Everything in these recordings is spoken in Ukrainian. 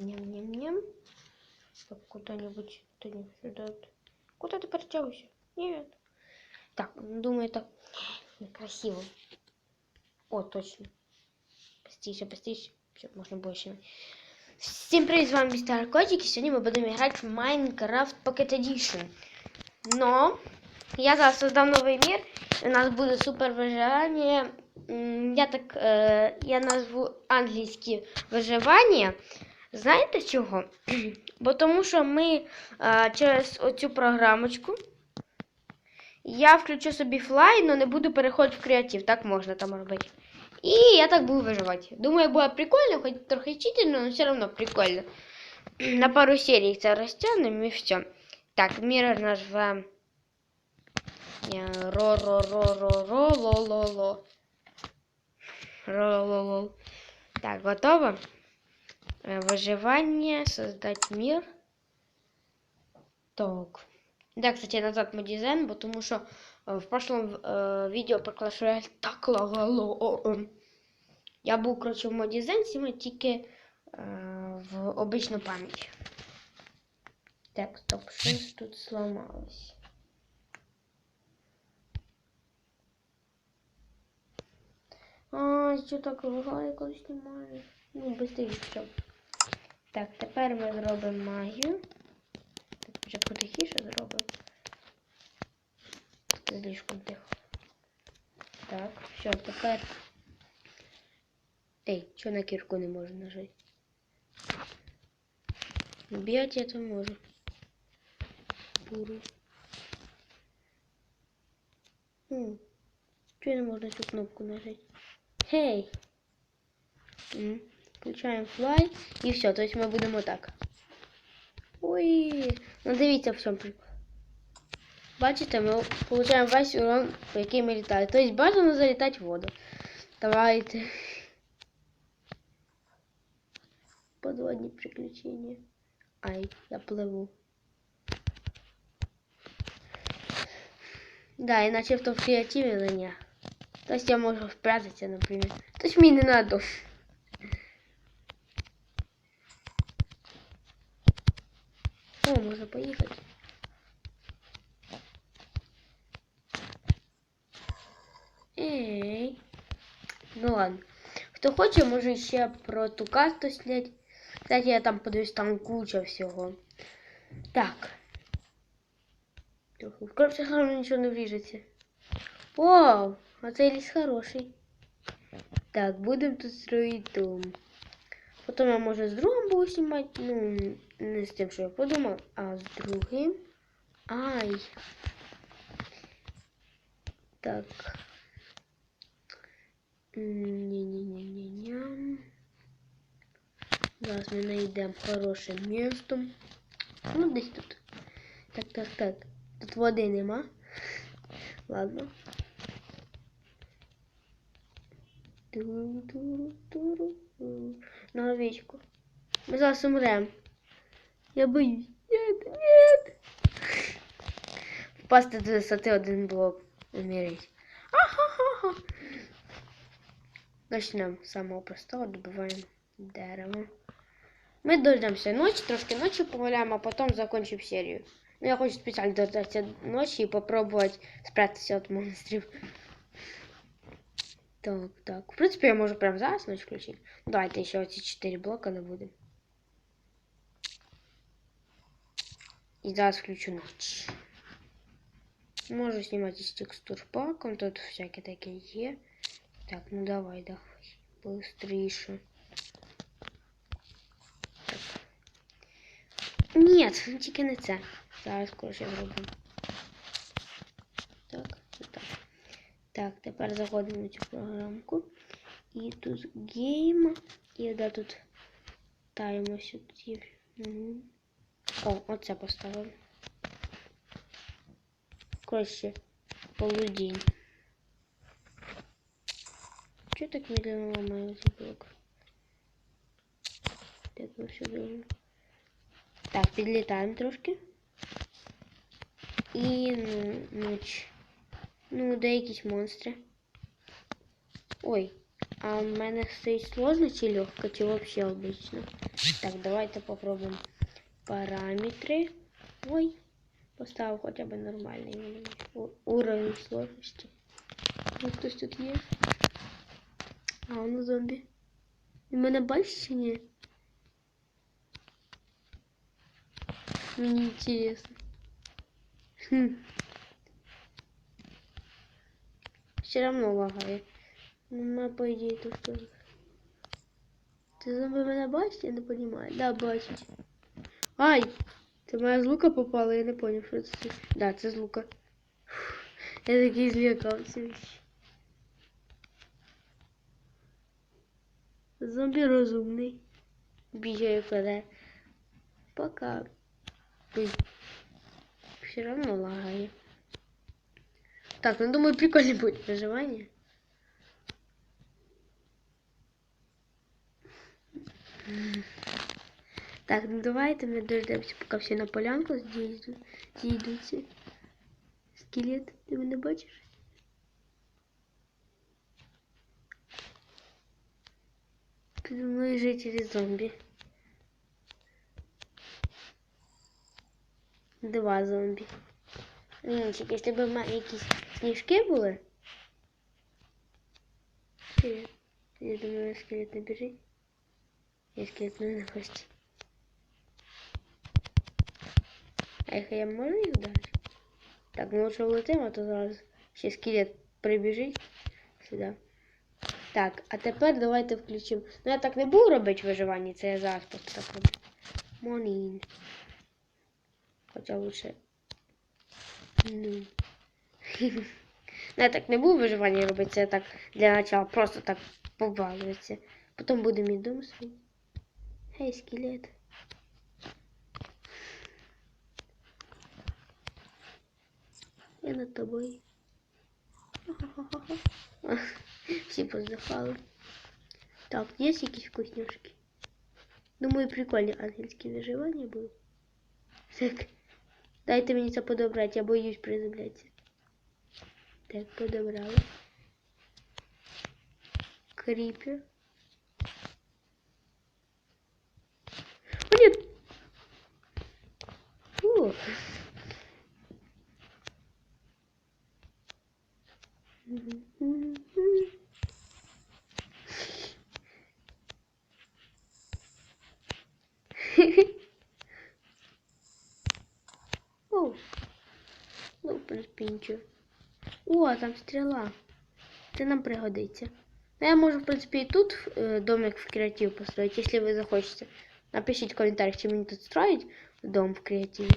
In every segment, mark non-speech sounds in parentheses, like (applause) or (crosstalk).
Ням-ням-ням. Так, куда-нибудь, куда-нибудь сюда. Куда ты подтягиваешься? Нет. Так, ну, думаю, так некрасиво. О, точно. Постійше, постійше, щоб можна було ще. Всім привіт, з вами містер Котик, і сьогодні ми будемо грати в Minecraft Pocket Edition. Но я зараз создам новий мір, і у нас буде супер виживання. М, Я так е, я назву англійське виживання. Знаєте чого? (clears throat) Бо тому що ми е, через оцю програмочку я включу собі флай, але не буду переходити в креатив. Так можна там робити. І я так буду виживати. Думаю, буде прикольно, хоч трохи чительно, але все одно прикольно. (clears throat) На пару серій це розтягнемо і все. Так, мір назвемо ро-ро-ро-ро-ро-ло-ло-ло. Ро-ло-ло. Так, готово? Е, Выживание, создать мир. Так. Да, кстати, назад мой дизайн, потому что э, в прошлом э, видео про Clash Royale так лагало. О, о. Я був, коротше, в моді дизайн, сіме тільки е, в обичну пам'ять. Так, стоп, щось тут сломалось. А, що так лагає, коли знімаю? Ну, быстрее все. Так, тепер ми зробимо магію. Так, вже потихіше зробимо. Слишком тихо. Так, все, тепер. Ей, що на кірку не можу нажати? Бігати я то можу. Буру. Чого не можна цю кнопку нажати? Хей! М, Включаємо флай і все, тобто ми будемо так. Ой, ну дивіться в. Бачите, ми отримуємо весь урон, по який ми літаємо. Тобто бажано залітати в воду. Давайте. Подводні приключення. Ай, я пливу. Да, иначе в том креативе на не. То есть я могу спрятаться, например. То есть мне не надо. О, можно поехать. Эй. Ну ладно. Хто хоче, може ще про ту карту снять. Кстати, я там подивлюсь, там куча всього. Так. В головне нічого не вріжеться. Вау! А хороший. Так, будемо тут строїти дом. Потім я може з другом буду знімати. Ну, не з тим, що я подумав, а з другим. Ай. Так. Не-не-не-не-не. Зараз ми знайдемо хороше місто. Ну, десь тут. Так, так, так. Тут води нема. Ладно. Туру-туру-туру. На овечку. Ми зараз умрем. Я боюсь. Нет, нет. Впасти до висоти один блок. Умереть. Ахахаха. Начнемо з самого простого, добиваємо дерево. Ми дождемося ночі, трошки ночі погуляємо, а потім закончимо серію. Ну, я хочу спеціально дождатися ночі і попробувати спрятатися від монстрів. Так, так. В принципі, я можу прямо зараз ночь включити. Ну, Давайте ще оці 4 блока не будемо. І зараз включу ніч. Можу знімати з текстур паком, тут всяке таке є. Так, ну давай, давай. Быстріше. Так. Ні, тільки не це. Зараз коротше зробимо. Так, тепер заходимо в цю програмку. І тут гейм. І да, тут таємо сюди. Угу. О, оце поставимо. Коротше, полудень. Чого так медленно ламається блок? Так, ну все добре. Так, підлітаємо трошки. І ну, ніч. Ну, де якісь монстри. Ой, а в мене стоїть сложно чи легко, чи взагалі обично? Так, давайте попробуємо параметри. Ой, поставив хоча б нормальний мені. У- уровень сложності. Ну, хтось тут є. А, воно зомбі. Він мене бачить чи ні? Мені інтересно. Хм. Все равно лагає. Ну, по ідеї тут тоже. Ти зомби мене бачить? Я не понимаю. Да, бачить. Ай! Це моя з лука попала, я не поняв, що це. Да, це з лука. Фух, Я такий злякався. Зомбі розумний. Бігає куди. Пока. Все равно лагає. Так, ну думаю, прикольно будет выживание. Так, ну давайте ми дождемося, поки всі на полянку зійдуть. зійдуться. Скелет, ти мене бачиш? Підо мною жителі зомбі. Два зомбі. Нінчик, якщо б в мене якісь сніжки були. Я думаю, скелет не. Я скелет не хвості. А їх я можу їх вдарити? Так, ну лучше влетимо, а то зараз ще скелет прибіжить сюди. Так, а тепер давайте включимо. Ну я так не буду робити виживання, це я зараз просто так роблю. Монін. Хоча лучше. Ну. Ну, я так не буду виживання робити, це так для начала просто так побалується. Потім буде мій дом свій. Гей, скелет. Я над тобою. Ха-ха-ха-ха. Всі поздихали. Так, є якісь вкусняшки? Думаю, прикольні ангельські виживання будуть. Так. Дайте мені це подобрати, я боюсь приземлятися. Так, подобрали. Кріпер. О, нет! Фу. О, ну. О, там стріла. Це нам пригодиться. Ну, я можу, в принципі, і тут е, домик в креатив построить, якщо ви захочете. Напишіть в коментарях, чи мені тут строить дом в креативі.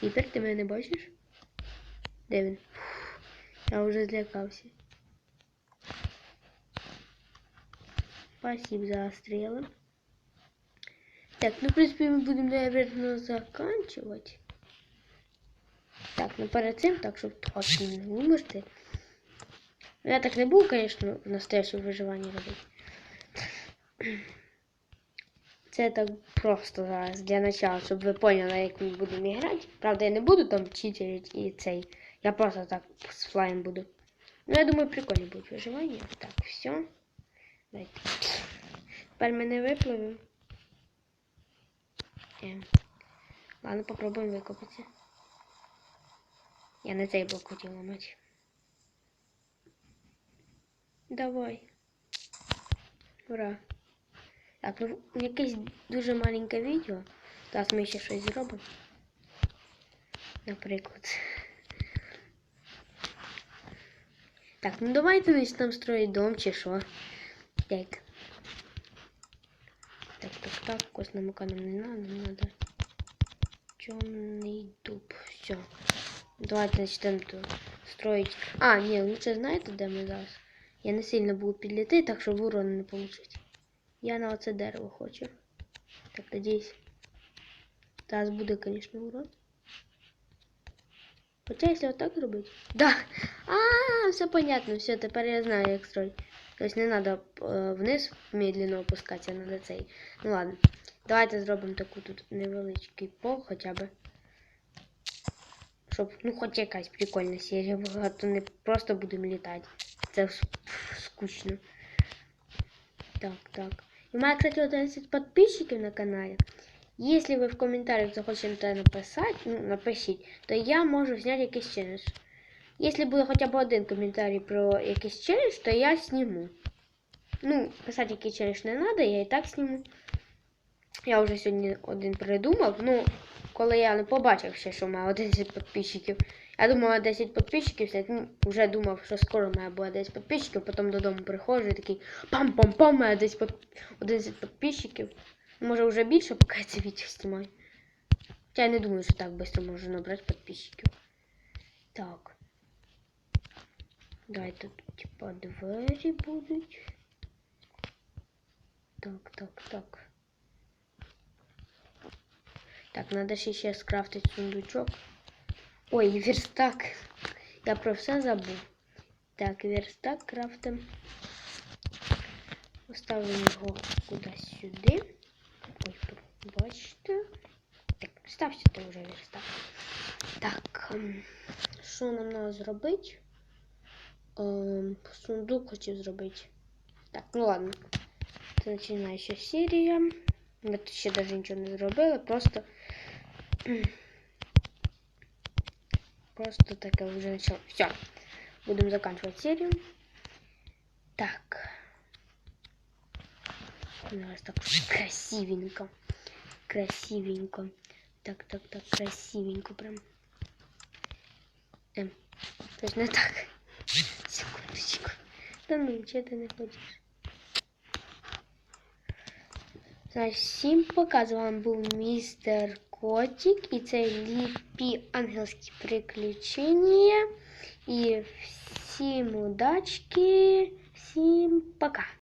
Кріпер, ти мене не бачиш? Де він? Фух, я вже злякався. Спасибо за стріли. Так, ну, в принципі, ми будемо, наверное, заканчивать. Так, ну перед цим, так, щоб точно не вимерти. Ну, Я так не буду, звісно, в настоящем виживанні робити. Це так просто зараз для начала, щоб ви поняли, як ми будемо грати. Правда, я не буду там читерити і цей. Я просто так з флаєм буду. Ну, я думаю, прикольно буде виживання. Так, все. Дайте. Тепер не випливемо. Е. Ладно, попробуємо викопатися. Я на цей блок хотів ламати. Давай. Ура. Так, ну якесь дуже маленьке відео. Зараз ми ще щось зробимо. Наприклад. Так, ну давайте десь там строїть дом чи що. Так. Так, так, так, костна мука нам не надо, нам надо. Темный дуб. Все. Давайте начнем тут строить. А, ні, лучше знаєте, де ми зараз? Я не сильно буду підліти, так щоб урон не получить. Я на оце дерево хочу. Так, надіюсь. Зараз буде, звісно, урон. Хоча, якщо отак зробити. Да! А, все понятно, все, тепер я знаю, як строить. Тобто не треба е, вниз медленно опускатися, надо цей. Ну ладно. Давайте зробимо таку тут невеличкий пол хоча б. Щоб, ну, хоч якась прикольна серія була, то не просто будемо літати. Це скучно. Так, так. У меня, кстати, 11 подписчиков на канале. Если вы в комментариях захочете написать, ну, напишіть, то я можу зняти якийсь челендж. Якщо буде хоча б один коментарій про якийсь челендж, то я зніму. Ну, писати який челендж не треба, я і так зніму. Я вже сьогодні один придумав. Ну, коли я не побачив ще, що має 11 (laughs) підписчиків. Я думала 10 підписчиків, ну, вже думав, що скоро має буде 10 підписчиків, потім додому приходжу і такий пам-пам-пам, має 10 під- 11 підписчиків. Може вже більше, поки я це відео знімаю. Хоча я не думаю, що так швидко можу набрати підписчиків. Так. Давайте тут типа двері будуть. Так, так, так. Так, надо ще ще сундучок. Ой, верстак. Я про все забув. Так, верстак крафтим. Поставимо кудись сюди. Ой, бачите. Так, стався ти вже верстак. Так, що нам треба зробити? Ем, сундук хотів зробити. Так, ну ладно. Це починаюча серія. Ми тут ще навіть нічого не зробили, просто. (clears throat) Просто таке вже почало. Все. Будемо заканчивать серію. Так. У нас так красивенько. Красивенько. Так, так, так, красивенько прям. Ем, щось (laughs) не так. Секундочку. Та ну, чого ти не хочеш? Значить, всім пока. З вами був містер Котик. І це ліпі ангельські приключення. І всім удачки. Всім пока.